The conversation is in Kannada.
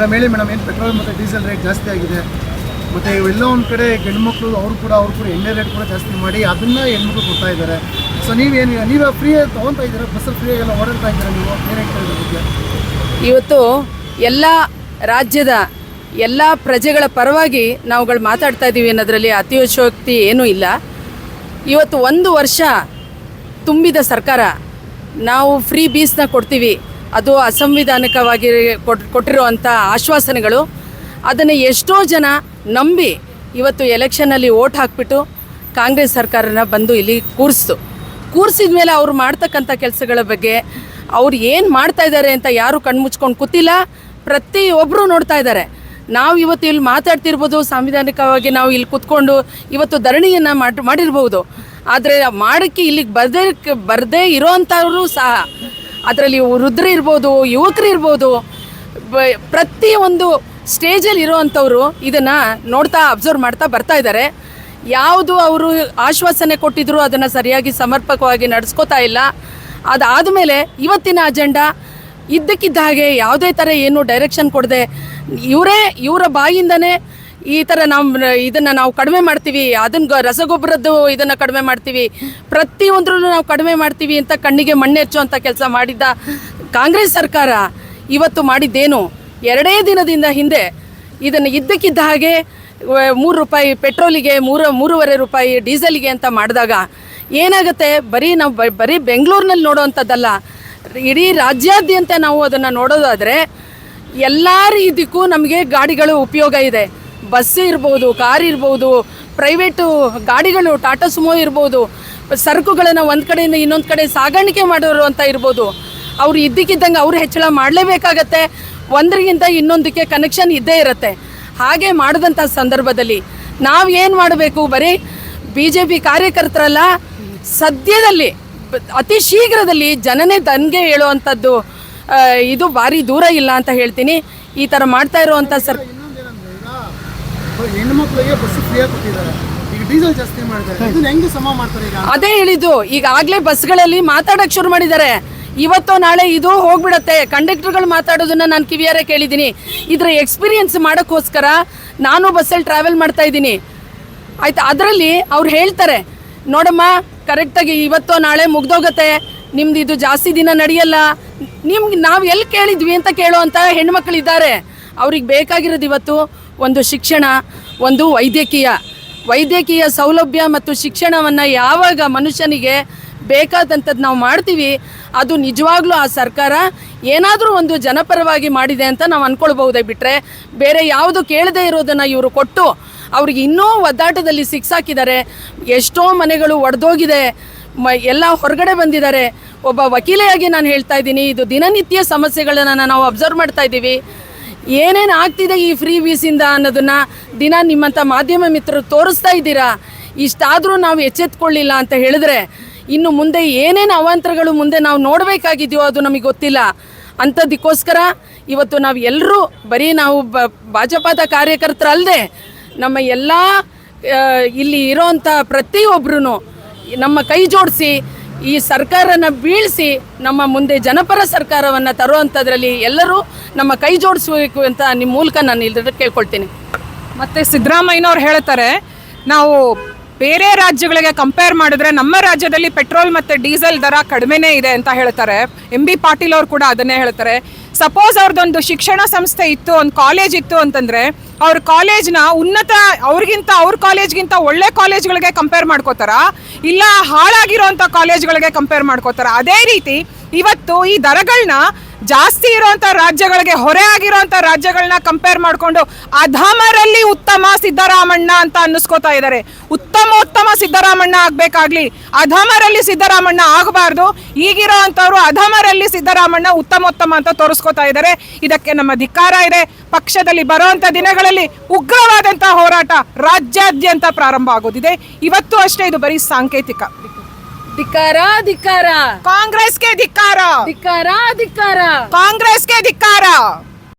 ಮೇಡಮ್ ಹೇಳಿ ಮೇಡಮ್, ಏನು ಪೆಟ್ರೋಲ್ ಮತ್ತು ಡೀಸೆಲ್ ರೇಟ್ ಜಾಸ್ತಿ ಆಗಿದೆ. ಮತ್ತು ಇವೆಲ್ಲ ಒಂದು ಕಡೆ ಗಂಡುಮಕ್ಳು ಅವರು ಕೂಡ, ಅವ್ರು ಕೂಡ ಎಣ್ಣೆ ರೇಟ್ ಕೂಡ ಜಾಸ್ತಿ ಮಾಡಿ ಅದನ್ನು ಹೆಣ್ಮಕ್ಳು ಕೊಡ್ತಾ ಇದ್ದಾರೆ. ಸೊ ನೀವೇನು ನೀವು ಫ್ರೀ ತೊಗೊತಾ ಇದ್ದೀರಾ? ಬಸ್ಸಲ್ಲಿ ಎಲ್ಲ ಓಡಾಡ್ತಾ ಇದ್ದೀರಾ ನೀವು? ಏನು ಹೇಳ್ತಾ ಇದ್ರ ಬಗ್ಗೆ ಇವತ್ತು ಎಲ್ಲ ರಾಜ್ಯದ ಎಲ್ಲ ಪ್ರಜೆಗಳ ಪರವಾಗಿ ನಾವುಗಳು ಮಾತಾಡ್ತಾ ಇದ್ದೀವಿ ಅನ್ನೋದರಲ್ಲಿ ಅತಿಶಯೋಕ್ತಿ ಏನೂ ಇಲ್ಲ. ಇವತ್ತು ಒಂದು ವರ್ಷ ತುಂಬಿದ ಸರ್ಕಾರ, ನಾವು ಫ್ರೀ ಬೀಸ್ನ ಕೊಡ್ತೀವಿ. ಅದು ಅಸಂವಿಧಾನಿಕವಾಗಿ ಕೊಟ್ ಕೊಟ್ಟಿರುವಂಥ ಆಶ್ವಾಸನೆಗಳು. ಅದನ್ನು ಎಷ್ಟೋ ಜನ ನಂಬಿ ಇವತ್ತು ಎಲೆಕ್ಷನಲ್ಲಿ ಓಟ್ ಹಾಕ್ಬಿಟ್ಟು ಕಾಂಗ್ರೆಸ್ ಸರ್ಕಾರನ ಬಂದು ಇಲ್ಲಿ ಕೂರಿಸ್ತು. ಕೂರಿಸಿದ ಮೇಲೆ ಅವ್ರು ಮಾಡ್ತಕ್ಕಂಥ ಕೆಲಸಗಳ ಬಗ್ಗೆ ಅವ್ರು ಏನು ಮಾಡ್ತಾ ಇದ್ದಾರೆ ಅಂತ ಯಾರು ಕಣ್ಮುಚ್ಕೊಂಡು ಕೂತಿಲ್ಲ. ಪ್ರತಿಯೊಬ್ಬರು ನೋಡ್ತಾ ಇದ್ದಾರೆ. ನಾವು ಇವತ್ತು ಇಲ್ಲಿ ಮಾತಾಡ್ತಿರ್ಬೋದು, ಸಾಂವಿಧಾನಿಕವಾಗಿ ನಾವು ಇಲ್ಲಿ ಕೂತ್ಕೊಂಡು ಇವತ್ತು ಧರಣಿಯನ್ನು ಮಾಡಿ ಮಾಡಿರ್ಬೋದು. ಆದರೆ ಮಾಡೋಕ್ಕೆ ಇಲ್ಲಿಗೆ ಬರದೇ ಬರದೇ ಇರೋವಂಥವ್ರು ಸಹ ಅದರಲ್ಲಿ ವೃದ್ಧರು ಇರ್ಬೋದು, ಯುವಕರು ಇರ್ಬೋದು ಪ್ರತಿಯೊಂದು ಸ್ಟೇಜಲ್ಲಿ ಇರೋವಂಥವ್ರು ಇದನ್ನು ನೋಡ್ತಾ, ಅಬ್ಸರ್ವ್ ಮಾಡ್ತಾ ಬರ್ತಾ ಇದ್ದಾರೆ. ಯಾವುದು ಅವರು ಆಶ್ವಾಸನೆ ಕೊಟ್ಟಿದ್ರು ಅದನ್ನು ಸರಿಯಾಗಿ ಸಮರ್ಪಕವಾಗಿ ನಡೆಸ್ಕೋತಾ ಇಲ್ಲ. ಅದಾದ ಮೇಲೆ ಇವತ್ತಿನ ಅಜೆಂಡಾ ಇದ್ದಕ್ಕಿದ್ದ ಹಾಗೆ ಯಾವುದೇ ಥರ ಏನು ಡೈರೆಕ್ಷನ್ ಕೊಡದೆ, ಇವರೇ, ಇವರ ಬಾಯಿಂದನೇ ಈ ಥರ ನಾವು, ಇದನ್ನು ನಾವು ಕಡಿಮೆ ಮಾಡ್ತೀವಿ ಅದನ್ನ ರಸಗೊಬ್ಬರದ್ದು ಇದನ್ನು ಕಡಿಮೆ ಮಾಡ್ತೀವಿ, ಪ್ರತಿಯೊಂದ್ರಲ್ಲೂ ನಾವು ಕಡಿಮೆ ಮಾಡ್ತೀವಿ ಅಂತ ಕಣ್ಣಿಗೆ ಮಣ್ಣೆಚ್ಚುವಂಥ ಕೆಲಸ ಮಾಡಿದ್ದ ಕಾಂಗ್ರೆಸ್ ಸರ್ಕಾರ ಇವತ್ತು ಮಾಡಿದ್ದೇನು? ಎರಡೇ ದಿನದಿಂದ ಹಿಂದೆ ಇದನ್ನು ಇದ್ದಕ್ಕಿದ್ದ ಹಾಗೆ ಮೂರು ರೂಪಾಯಿ ಪೆಟ್ರೋಲಿಗೆ, ಮೂರು, ಮೂರುವರೆ ರೂಪಾಯಿ ಡೀಸೆಲ್ಗೆ ಅಂತ ಮಾಡಿದಾಗ ಏನಾಗುತ್ತೆ? ಬರೀ ನಾವು ಬರೀ ಬೆಂಗಳೂರಿನಲ್ಲಿ ನೋಡೋವಂಥದ್ದಲ್ಲ ಇಡೀ ರಾಜ್ಯಾದ್ಯಂತ ನಾವು ಅದನ್ನು ನೋಡೋದಾದರೆ ಎಲ್ಲ ರೀತಿಕ್ಕೂ ನಮಗೆ ಗಾಡಿಗಳು ಉಪಯೋಗ ಇದೆ. ಬಸ್ ಇರ್ಬೋದು, ಕಾರ್ ಇರ್ಬೋದು, ಪ್ರೈವೇಟು ಗಾಡಿಗಳು, ಟಾಟಾ ಸುಮೋ ಇರ್ಬೋದು, ಸರಕುಗಳನ್ನು ಒಂದು ಕಡೆಯಿಂದ ಇನ್ನೊಂದು ಕಡೆ ಸಾಗಾಣಿಕೆ ಮಾಡೋರು ಅಂತ ಇರ್ಬೋದು. ಅವ್ರು ಇದ್ದಕ್ಕಿದ್ದಂಗೆ ಅವರು ಹೆಚ್ಚಳ ಮಾಡಲೇಬೇಕಾಗತ್ತೆ. ಒಂದರಿಗಿಂತ ಇನ್ನೊಂದಕ್ಕೆ ಕನೆಕ್ಷನ್ ಇದ್ದೇ ಇರುತ್ತೆ. ಹಾಗೆ ಮಾಡಿದಂಥ ಸಂದರ್ಭದಲ್ಲಿ ನಾವು ಏನು ಮಾಡಬೇಕು? ಬರೀ ಬಿ ಜೆ ಪಿ ಕಾರ್ಯಕರ್ತರಲ್ಲ, ಸದ್ಯದಲ್ಲಿ, ಅತಿ ಶೀಘ್ರದಲ್ಲಿ ಜನನೇ ದನ್ಗೆ ಹೇಳುವಂಥದ್ದು ಇದು ಭಾರಿ ದೂರ ಇಲ್ಲ ಅಂತ ಹೇಳ್ತೀನಿ. ಈ ಥರ ಮಾಡ್ತಾ ಇರುವಂಥ ಸರ್ ಹೆಣ್ಮಕ್ಳಿಗೆ ಬಸ್ ಕೊಟ್ಟಿದ್ದಾರೆ. ಅದೇ ಹೇಳಿದ್ದು, ಈಗಾಗಲೇ ಬಸ್ಗಳಲ್ಲಿ ಮಾತಾಡಕ್ ಶುರು ಮಾಡಿದ್ದಾರೆ. ಇವತ್ತು ನಾಳೆ ಇದು ಹೋಗ್ಬಿಡತ್ತೆ. ಕಂಡಕ್ಟರ್ಗಳು ಮಾತಾಡೋದನ್ನ ನಾನು ಕಿವಿಯಾರೆ ಕೇಳಿದ್ದೀನಿ. ಇದ್ರ ಎಕ್ಸ್ಪೀರಿಯನ್ಸ್ ಮಾಡೋಕ್ಕೋಸ್ಕರ ನಾನು ಬಸ್ಸಲ್ಲಿ ಟ್ರಾವೆಲ್ ಮಾಡ್ತಾ ಇದ್ದೀನಿ. ಆಯ್ತಾ? ಅದರಲ್ಲಿ ಅವ್ರು ಹೇಳ್ತಾರೆ, ನೋಡಮ್ಮ ಕರೆಕ್ಟಾಗಿ ಇವತ್ತು ನಾಳೆ ಮುಗ್ದೋಗತ್ತೆ. ನಿಮ್ದು ಇದು ಜಾಸ್ತಿ ದಿನ ನಡೆಯಲ್ಲ. ನಿಮ್ಗೆ ನಾವು ಎಲ್ಲಿ ಕೇಳಿದ್ವಿ ಅಂತ ಕೇಳುವಂತ ಹೆಣ್ಮಕ್ಳು ಇದ್ದಾರೆ. ಅವ್ರಿಗೆ ಬೇಕಾಗಿರೋದು ಇವತ್ತು ಒಂದು ಶಿಕ್ಷಣ, ಒಂದು ವೈದ್ಯಕೀಯ. ವೈದ್ಯಕೀಯ ಸೌಲಭ್ಯ ಮತ್ತು ಶಿಕ್ಷಣವನ್ನು ಯಾವಾಗ ಮನುಷ್ಯನಿಗೆ ಬೇಕಾದಂಥದ್ದು ನಾವು ಮಾಡ್ತೀವಿ, ಅದು ನಿಜವಾಗ್ಲೂ ಆ ಸರ್ಕಾರ ಏನಾದರೂ ಒಂದು ಜನಪರವಾಗಿ ಮಾಡಿದೆ ಅಂತ ನಾವು ಅಂದ್ಕೊಳ್ಬಹುದೇ ಬಿಟ್ಟರೆ ಬೇರೆ ಯಾವುದು ಕೇಳದೇ ಇರೋದನ್ನು ಇವರು ಕೊಟ್ಟು ಅವ್ರಿಗೆ ಇನ್ನೂ ಒದ್ದಾಟದಲ್ಲಿ ಸಿಕ್ಸಾಕಿದ್ದಾರೆ ಎಷ್ಟೋ ಮನೆಗಳು ಒಡೆದೋಗಿದೆ, ಮ, ಎಲ್ಲ ಹೊರಗಡೆ ಬಂದಿದ್ದಾರೆ. ಒಬ್ಬ ವಕೀಲೆಯಾಗಿ ನಾನು ಹೇಳ್ತಾ ಇದ್ದೀನಿ, ಇದು ದಿನನಿತ್ಯ ಸಮಸ್ಯೆಗಳನ್ನು ನಾವು ಅಬ್ಸರ್ವ್ ಮಾಡ್ತಾ ಇದ್ದೀವಿ. ಏನೇನು ಆಗ್ತಿದೆ ಈ ಫ್ರೀ ವೀಸಿಂದ ಅನ್ನೋದನ್ನ ದಿನ ನಿಮ್ಮಂಥ ಮಾಧ್ಯಮ ಮಿತ್ರರು ತೋರಿಸ್ತಾ ಇದ್ದೀರಾ? ಇಷ್ಟಾದರೂ ನಾವು ಎಚ್ಚೆತ್ಕೊಳ್ಳಿಲ್ಲ ಅಂತ ಹೇಳಿದ್ರೆ ಇನ್ನು ಮುಂದೆ ಏನೇನು ಅವಾಂತರಗಳು ಮುಂದೆ ನಾವು ನೋಡಬೇಕಾಗಿದೆಯೋ ಅದು ನಮಗೆ ಗೊತ್ತಿಲ್ಲ. ಅಂಥದ್ದಕ್ಕೋಸ್ಕರ ಇವತ್ತು ನಾವು ಎಲ್ಲರೂ ಬರೀ ನಾವು ಬ, ಭಾಜಪದ ಕಾರ್ಯಕರ್ತರಲ್ಲದೆ ನಮ್ಮ ಎಲ್ಲ ಇಲ್ಲಿ ಇರೋವಂಥ ಪ್ರತಿಯೊಬ್ಬರೂ ನಮ್ಮ ಕೈ ಜೋಡಿಸಿ, ಈ ಸರ್ಕಾರನ ಬೀಳಿಸಿ, ನಮ್ಮ ಮುಂದೆ ಜನಪರ ಸರ್ಕಾರವನ್ನು ತರುವಂಥದ್ರಲ್ಲಿ ಎಲ್ಲರೂ ನಮ್ಮ ಕೈ ಜೋಡಿಸಬೇಕು ಅಂತ ನಿಮ್ಮ ಮೂಲಕ ನಾನು ಇಲ್ಲದ ಕೇಳ್ಕೊಳ್ತೀನಿ. ಮತ್ತೆ ಸಿದ್ದರಾಮಯ್ಯನವ್ರು ಹೇಳ್ತಾರೆ, ನಾವು ಬೇರೆ ರಾಜ್ಯಗಳಿಗೆ ಕಂಪೇರ್ ಮಾಡಿದ್ರೆ ನಮ್ಮ ರಾಜ್ಯದಲ್ಲಿ ಪೆಟ್ರೋಲ್ ಮತ್ತು ಡೀಸೆಲ್ ದರ ಕಡಿಮೆನೇ ಇದೆ ಅಂತ ಹೇಳ್ತಾರೆ. ಎಂ ಬಿ ಪಾಟೀಲ್ ಅವರು ಕೂಡ ಅದನ್ನೇ ಹೇಳ್ತಾರೆ. ಸಪೋಸ್ ಅವ್ರದ್ದೊಂದು ಶಿಕ್ಷಣ ಸಂಸ್ಥೆ ಇತ್ತು, ಒಂದು ಕಾಲೇಜ್ ಇತ್ತು ಅಂತಂದರೆ, ಅವ್ರ ಕಾಲೇಜ್ನ ಉನ್ನತ ಅವ್ರಿಗಿಂತ, ಅವ್ರ ಕಾಲೇಜ್ಗಿಂತ ಒಳ್ಳೆ ಕಾಲೇಜ್ಗಳಿಗೆ ಕಂಪೇರ್ ಮಾಡ್ಕೋತಾರ? ಇಲ್ಲ ಹಾಳಾಗಿರೋಂಥ ಕಾಲೇಜ್ಗಳಿಗೆ ಕಂಪೇರ್ ಮಾಡ್ಕೋತಾರ? ಅದೇ ರೀತಿ ಇವತ್ತು ಈ ದರಗಳನ್ನ ಜಾಸ್ತಿ ಇರುವಂತ ರಾಜ್ಯಗಳಿಗೆ ಹೊರೆ ಆಗಿರುವಂತ ರಾಜ್ಯಗಳನ್ನ ಕಂಪೇರ್ ಮಾಡಿಕೊಂಡು ಅಧಮರಲ್ಲಿ ಉತ್ತಮ ಸಿದ್ದರಾಮಣ್ಣ ಅಂತ ಅನ್ನಿಸ್ಕೋತಾ ಇದ್ದಾರೆ. ಉತ್ತಮ ಉತ್ತಮ ಸಿದ್ದರಾಮಣ್ಣ ಆಗಬೇಕಾಗ್ಲಿ, ಅಧಮರಲ್ಲಿ ಸಿದ್ದರಾಮಣ್ಣ ಆಗಬಾರ್ದು, ಈಗಿರೋ ಅಂತವ್ರು ಅಧಮರಲ್ಲಿ ಸಿದ್ದರಾಮಣ್ಣ ಉತ್ತಮೋತ್ತಮ ಅಂತ ತೋರಿಸ್ಕೋತಾ ಇದ್ದಾರೆ. ಇದಕ್ಕೆ ನಮ್ಮ ಧಿಕ್ಕಾರ ಇದೆ. ಪಕ್ಷದಲ್ಲಿ ಬರುವಂತ ದಿನಗಳಲ್ಲಿ ಉಗ್ರವಾದಂಥ ಹೋರಾಟ ರಾಜ್ಯಾದ್ಯಂತ ಪ್ರಾರಂಭ ಆಗೋದಿದೆ. ಇವತ್ತು ಅಷ್ಟೇ, ಇದು ಬರೀ ಸಾಂಕೇತಿಕ. ಧಿಕ್ಕಾರ ಧಿಕ್ಕಾರ ಕಾಂಗ್ರೆಸ್ಗೆ ಧಿಕ್ಕಾರ ಧಿಕ್ಕಾರ ಧಿಕ್ಕಾರ ಕಾಂಗ್ರೆಸ್ಗೆ ಧಿಕ್ಕಾರ